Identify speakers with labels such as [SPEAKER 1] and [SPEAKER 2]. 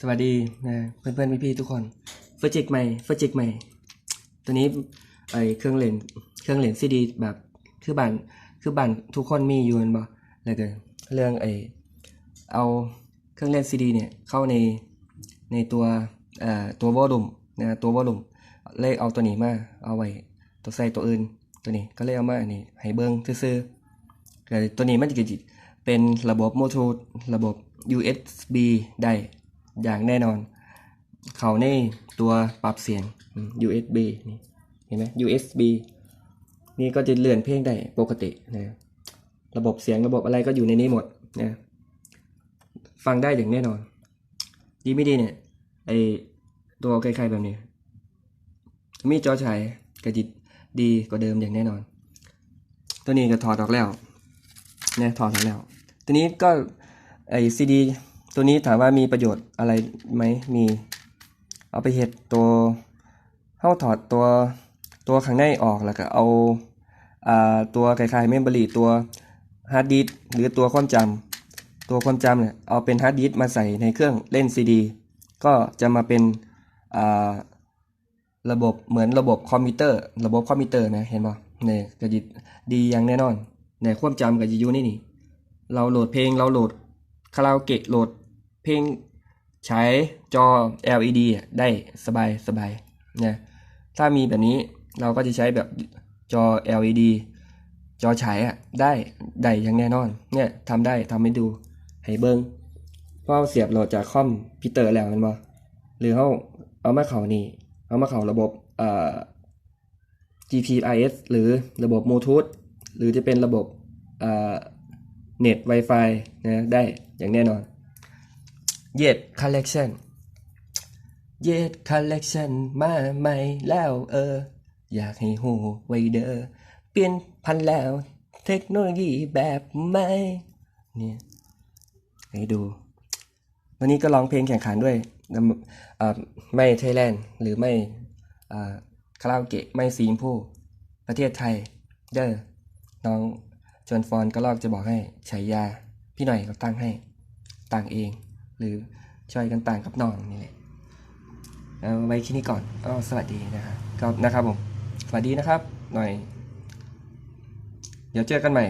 [SPEAKER 1] สวัสดีนะเพื่อนเพื่อนพี่พี่ๆทุกคนเฟอร์จิกใหม่เฟอร์จิกใหม่ ตัวนี้ไอเครื่องเล่นเครื่องเล่นซีดีแบบคือบ้านคือบ้านทุกคนมีอยู่แมันบ่แล้วก็เรื่องไอเอาเครื่องเล่นซีดีเนี่ยเข้าในในตัวเอ่อตัววอลลุ่มนะตัววอลลุ่มเลยเอาตัวนี้มาเอาไว้ตัวใส่ตัวอื่นตัวนี้ก็เลยเอามาอันนี้ให้เบิ้งซื่อๆแต่ตัวนี้มันจะเป็นระบบโมทูระบบ USB ได้ อย่างแน่นอน เขาในตัวปรับเสียง USB นี่เห็นไหม USB นี่ก็จะเลื่อนเพลงได้ปกตินะระบบเสียงระบบอะไรก็อยู่ในนี้หมดนะฟังได้อย่างแน่นอน ดีไม่ดีเนี่ยไอตัวคล้ายๆแบบนี้ มีจอฉายกระจิตดีกว่าเดิมอย่างแน่นอน ตัวนี้ก็ถอดออกแล้วนี่ยถอดออกแล้ว ตัวนี้ก็ไอซีดี ตัวนี้ถามว่ามีประโยชน์อะไรไหมมี เอาไปเห็ดตัวเข้าถอดตัวตัวข้างในออกแล้วก็เอาอ่าตัวคล้ายๆเมมโมรีตัวฮาร์ดดิสก์หรือตัวความจำตัวความจำเนี่ยเอาเป็นฮาร์ดดิสก์มาใส่ในเครื่องเล่นซีดีก็จะมาเป็นอ่าระบบเหมือนระบบคอมพิวเตอร์ ระบบคอมพิวเตอร์นะเห็นป่ะเนี่ยก็จะดีอย่างแน่นอนในความจำกับยูนี่นี่ เราโหลดเพลงเราโหลดคาราโอเกะโหลด เพลงใช้จอ LED ได้สบายสบายนะถ้ามีแบบนี้เราก็จะใช้แบบจอ LED จอฉายอะได้ได้อย่างแน่นอนเนี่ยทำได้ทำให้ดูให้เบิงเพราะเสียบโหลดจากคอมพิวเตอร์แล้วมันบ่หรือเขาเอามาเข้านี่เอามาเข้าระบบเอ่อ GPRS หรือระบบบลูทูธหรือจะเป็นระบบเอ่อเน็ต Wi-Fi นะได้อย่างแน่นอน Yet Collection Yet Collection มาใหม่แล้วเออ อยากให้หูไวเด้อเปลี่ยนพันแล้ว เทคโนโลยีแบบใหม่เนี่ยให้ดู วันนี้ก็ร้องเพลงแข่งขันด้วยไม่ไทยแลนด์หรือไม่คาราโอเกะไม่ซีมพูประเทศไทย เด้อน้องจวนฟอนก็ลอกจะบอกให้ฉายา พี่หน่อยก็ตั้งให้ต่างเอง หรือช่วยกันต่างกับน้องนี่แหละเอาไว้ที่นี่ก่อนก็สวัสดีนะครับก็นะครับผมสวัสดีนะครับหน่อย เดี๋ยวเจอกันใหม่